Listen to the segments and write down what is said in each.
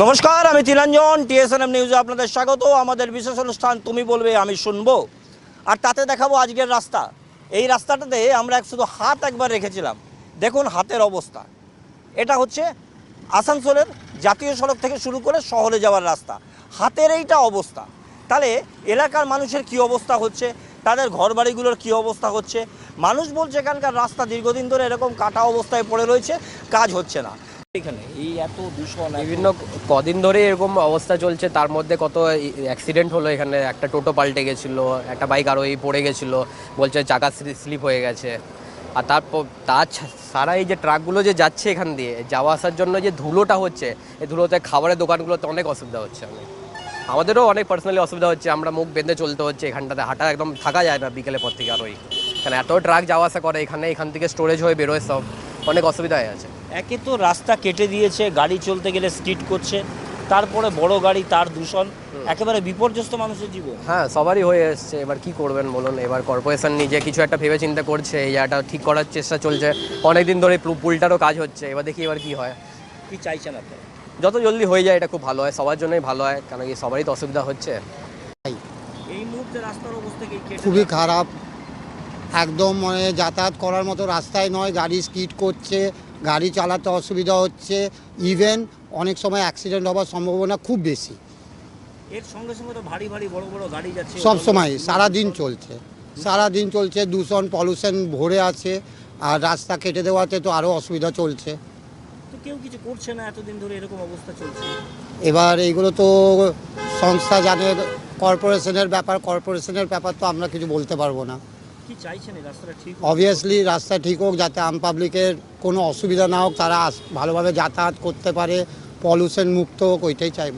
নমস্কার, আমি তিলাঞ্জন টিএসএনএম নিউজে আপনাদের স্বাগত। আমাদের বিশেষ অনুষ্ঠান তুমি বলবে, আমি শুনব। আর তাতে দেখাবো আজকের রাস্তা। এই রাস্তাটাতে আমরা এক শুধু হাত একবার রেখেছিলাম। দেখুন হাতের অবস্থা। এটা হচ্ছে আসানসোলের জাতীয় সড়ক থেকে শুরু করে শহরে যাওয়ার রাস্তা। হাতের এইটা অবস্থা। তাহলে এলাকার মানুষের কি অবস্থা হচ্ছে? তাদের ঘরবাড়িগুলোর কি অবস্থা হচ্ছে? মানুষ বলছে এখানকার রাস্তা দীর্ঘদিন ধরে এরকম কাটা অবস্থায় পড়ে রয়েছে, কাজ হচ্ছে না। এই এত দূষণ বিভিন্ন কদিন ধরে এরকম অবস্থা চলছে। তার মধ্যে কত অ্যাক্সিডেন্ট হলো এখানে। একটা টোটো পাল্টে গেছিল, একটা বাইক এই পড়ে গেছিল, বলছে চাকা স্লিপ হয়ে গেছে। আর তারপর তার সারা এই যে ট্রাকগুলো যে যাচ্ছে এখান দিয়ে, যাওয়া আসার জন্য যে ধুলোটা হচ্ছে, এই ধুলোতে খাবারের দোকানগুলোতে অনেক অসুবিধা হচ্ছে আমাদেরও অনেক পার্সোনালি অসুবিধা হচ্ছে। আমরা মুখ বেঁধে চলতে হচ্ছে এখানটাতে। হাঁটা একদম থাকা যায় না বিকেলের পর থেকে আর ওই এখানে এত ট্রাক যাওয়া আসা করে, এখানে এখান থেকে স্টোরেজ হয়ে বেরোয় সব। অনেক অসুবিধা হয়ে আছে। একে তো রাস্তা কেটে দিয়েছে গাড়ি চলতে গেলে স্কিড করছে তারপরে বড় গাড়ি তার দূষণ একেবারে বিপর্যস্ত মানুষের জীবন। হ্যাঁ সবারই হয়ে এসছে এবার কি করবেন বলুন? এবার কর্পোরেশন নিজে কিছু একটা ভেবে চিন্তা করছে এই জায়গাটা ঠিক করার চেষ্টা চলছে। অনেক দিন ধরে পুলটারও কাজ হচ্ছে এবার দেখি এবার কি হয়। কি চাইছেন আপনারা? যত জলদি হয়ে যায় এটা খুব ভালো হয় সবার জন্যই ভালো হয় কারণ কি সবারই তো অসুবিধা হচ্ছে? এই মুহূর্তে রাস্তার অবস্থা খুবই খারাপ। একদম মানে যাতায়াত করার মতো রাস্তায় নয় গাড়ি স্কিড করছে গাড়ি চালাতে অসুবিধা হচ্ছে ইভেন অনেক সময় অ্যাক্সিডেন্ট হওয়ার সম্ভাবনা খুব বেশি। এর সঙ্গে সঙ্গে তো ভারী ভারী বড় বড় গাড়ি যাচ্ছে। সব সময় সারা দিন চলছে। সারা দিন চলছে দূষণ পলিউশন ভরে আছে আর রাস্তা কেটে দেওয়াতে তো আরও অসুবিধা চলছে। কেউ কিছু করছে না এতদিন ধরে এরকম অবস্থা চলছে। এবার এইগুলো তো সংস্থা জানে কর্পোরেশনের ব্যাপার কর্পোরেশনের ব্যাপার তো আমরা কিছু বলতে পারব না। কি চাইছেন এই রাস্তাটা ঠিক অবভিয়াসলি রাস্তা ঠিক হোক যাতে আম পাবলিকের কোনো অসুবিধা না হোক তারা আস- ভালোভাবে যাতায়াত করতে পারে পলিউশন মুক্ত হোক ওইটাই চাইব।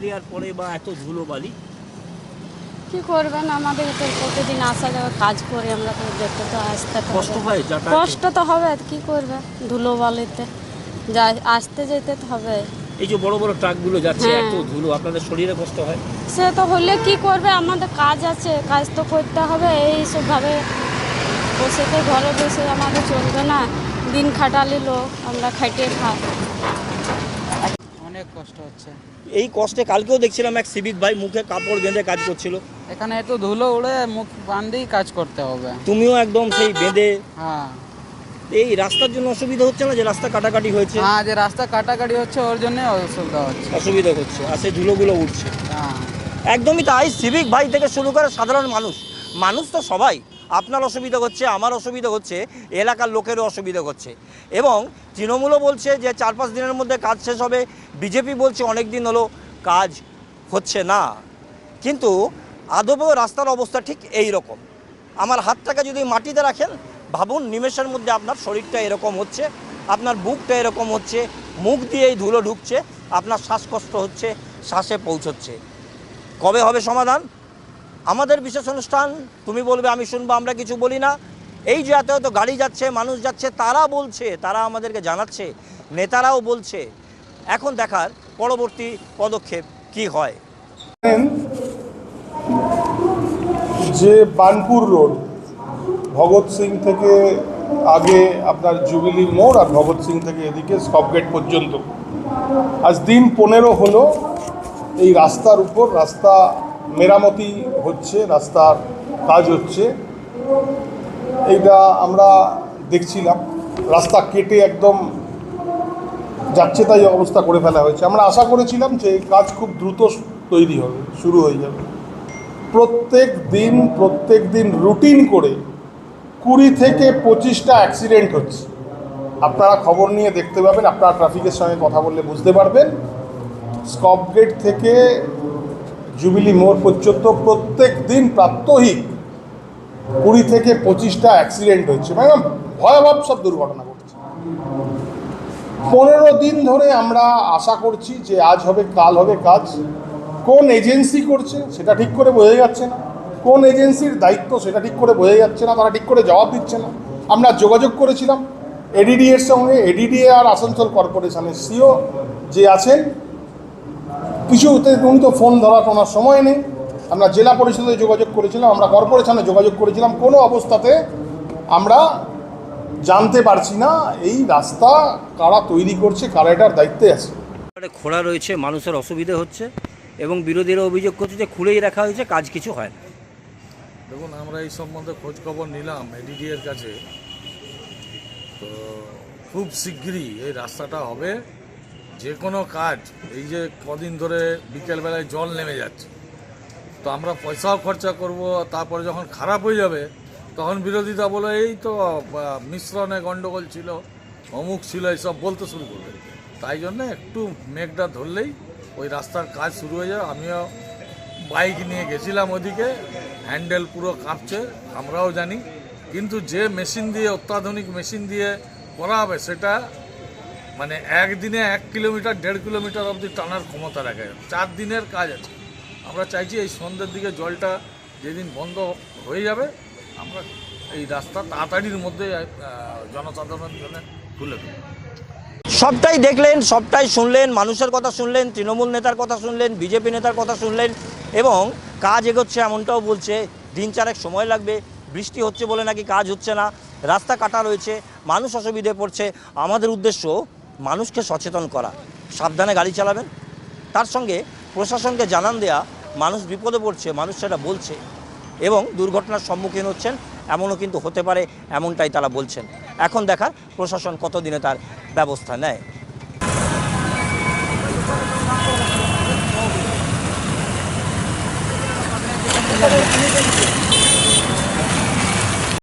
দেওয়ার পরে বা এত ধুলো বালি কি করবেন? আমাদের তো প্রতিদিন আসা যাওয়া কাজ করে আমরা তো যেতে তো আসতে কষ্ট। হয় কষ্ট তো হবে আর কি করবে? ধুলো বালিতে যা আসতে যেতে তো হবে। এই যে বড় বড় ট্রাকগুলো যাচ্ছে হ্যাঁ। এত ধুলো আপনাদের শরীরে কষ্ট হয়? সে তো হলে কি করবে? আমাদের কাজ আছে কাজ তো করতে হবে। এই সবভাবে বসে তো ঘরে বসে আমাদের চলবে না। দিন খাটালি লোক আমরা খাইটে খাই। অনেক কষ্ট হচ্ছে। এই কষ্টে কালকেও দেখছিলাম এক সিভিক ভাই মুখে কাপড় বেঁধে কাজ করছিল। এখানে এত ধুলো উড়ে মুখ বান্ধেই কাজ করতে হবে। তুমিও একদম সেই বেঁধে হ্যাঁ। এই রাস্তার জন্য অসুবিধা হচ্ছে না যে রাস্তা কাটাকাটি হয়েছে? হ্যাঁ যে রাস্তা কাটাকাটি হচ্ছে ওর জন্য অসুবিধা হচ্ছে। অসুবিধা হচ্ছে আর সেই ধুলোগুলো উঠছে। হ্যাঁ। একদমই তাই সিভিক ভাই থেকে শুরু করে সাধারণ মানুষ। মানুষ তো সবাই আপনার অসুবিধা হচ্ছে আমার অসুবিধা হচ্ছে এলাকার লোকেরও অসুবিধা হচ্ছে। এবং তৃণমূলও বলছে যে চার পাঁচ দিনের মধ্যে কাজ শেষ হবে। বিজেপি বলছে অনেক দিন হলো কাজ হচ্ছে না। কিন্তু আদবেও রাস্তার অবস্থা ঠিক এই রকম। আমার হাতটাকে যদি মাটিতে রাখেন ভাবুন, নিমেষের মধ্যে আপনার শরীরটা এরকম হচ্ছে, আপনার বুকটা এরকম হচ্ছে, মুখ দিয়ে এই ধুলো ঢুকছে, আপনার শ্বাসকষ্ট হচ্ছে, শ্বাসে পৌঁছচ্ছে। কবে হবে সমাধান? আমাদের বিশেষ অনুষ্ঠান, তুমি বলবে, আমি শুনব, আমরা কিছু বলি না। এই যে এত এত গাড়ি যাচ্ছে, মানুষ যাচ্ছে, তারা বলছে, তারা আমাদেরকে জানাচ্ছে, নেতারাও বলছে। এখন দেখার পরবর্তী পদক্ষেপ কি হয়? যে বানপুর রোড ভগৎ সিং থেকে আগে আপনার জুবিলি মোড় আর ভগৎ সিং থেকে এদিকে স্টপ গেট পর্যন্ত। আজ দিন পনেরো হলো এই রাস্তার উপর, রাস্তা মেরামতি হচ্ছে, রাস্তার কাজ হচ্ছে। এইটা আমরা দেখছিলাম, রাস্তা কেটে একদম যাচ্ছে তাই অবস্থা করে ফেলা হয়েছে। আমরা আশা করেছিলাম যে কাজ খুব দ্রুত তৈরি হবে, শুরু হয়ে যাবে। প্রত্যেক দিন প্রত্যেক দিন রুটিন করে কুড়ি থেকে পঁচিশটা অ্যাক্সিডেন্ট হচ্ছে। আপনারা খবর নিয়ে দেখতে পাবেন, আপনারা ট্রাফিকের সঙ্গে কথা বললে বুঝতে পারবেন। স্কপ গেট থেকে জুবিলি মোড় পর্যন্ত প্রত্যেক দিন প্রাত্যহিক কুড়ি থেকে পঁচিশটা অ্যাক্সিডেন্ট হচ্ছে। ম্যাডাম, ভয়াবহ সব দুর্ঘটনা ঘটছে। পনেরো দিন ধরে আমরা আশা করছি যে আজ হবে, কাল হবে কাজ। কোন এজেন্সি করছে, সেটা ঠিক করে বোঝা যাচ্ছে না। কোন এজেন্সির দায়িত্ব সেটা ঠিক করে বোঝা যাচ্ছে না, তারা ঠিক করে জবাব দিচ্ছে না। আমরা যোগাযোগ করেছিলাম এডিডি এর সঙ্গে এডিডিএ আর আসানসোল কর্পোরেশনের সিও যে আছেন কিছুতে উনি তো ফোন ধরা ওনার সময় নেই। আমরা জেলা পরিষদে যোগাযোগ করেছিলাম, আমরা কর্পোরেশনে যোগাযোগ করেছিলাম, কোনো অবস্থাতে আমরা জানতে পারছি না এই রাস্তা কারা তৈরি করছে, কারা এটার দায়িত্বে আছে। খোলা রয়েছে, মানুষের অসুবিধে হচ্ছে এবং বিরোধীরা অভিযোগ করছে যে খুলেই রাখা হয়েছে, কাজ কিছু হয় না। দেখুন, আমরা এই সম্বন্ধে খোঁজ খবর নিলাম এডিডি এর কাছে। তো খুব শিগগিরই এই রাস্তাটা হবে। যে কোনো কাজ, এই যে কদিন ধরে বিকেলবেলায় জল নেমে যাচ্ছে, তো আমরা পয়সাও খরচা করব, তারপরে যখন খারাপ হয়ে যাবে, তখন বিরোধিতা বলে, এই তো মিশ্রণে গণ্ডগোল ছিল, অমুক ছিল, এইসব বলতে শুরু করবে। তাই জন্য একটু মেঘটা ধরলেই ওই রাস্তার কাজ শুরু হয়ে যাবে। আমিও বাইক নিয়ে গেছিলাম ওদিকে, হ্যান্ডেল পুরো কাঁপছে, আমরাও জানি। কিন্তু যে মেশিন দিয়ে, অত্যাধুনিক মেশিন দিয়ে করা হবে সেটা মানে একদিনে এক কিলোমিটার, দেড় কিলোমিটার অবধি টানার ক্ষমতা রাখে। চার দিনের কাজ আছে। আমরা চাইছি এই সন্ধ্যের দিকে জলটা যেদিন বন্ধ হয়ে যাবে, আমরা এই রাস্তা তাড়াতাড়ির মধ্যে জনসাধারণের জন্য খুলে দেবো। সবটাই দেখলেন, সবটাই শুনলেন, মানুষের কথা শুনলেন, তৃণমূল নেতার কথা শুনলেন, বিজেপি নেতার কথা শুনলেন এবং কাজ এগোচ্ছে এমনটাও বলছে, দিন চারেক সময় লাগবে, বৃষ্টি হচ্ছে বলে নাকি কাজ হচ্ছে না, রাস্তা কাটা রয়েছে, মানুষ অসুবিধে পড়ছে, আমাদের উদ্দেশ্য মানুষকে সচেতন করা। সাবধানে গাড়ি চালাবেন, তার সঙ্গে প্রশাসনকে জানান দেয়া, মানুষ বিপদে পড়ছে, মানুষ সেটা বলছে এবং দুর্ঘটনার সম্মুখীন হচ্ছেন এমনও কিন্তু হতে পারে, এমনটাই তারা বলছেন। এখন দেখার প্রশাসন কতদিনে তার ব্যবস্থা নেয়। পুলিশ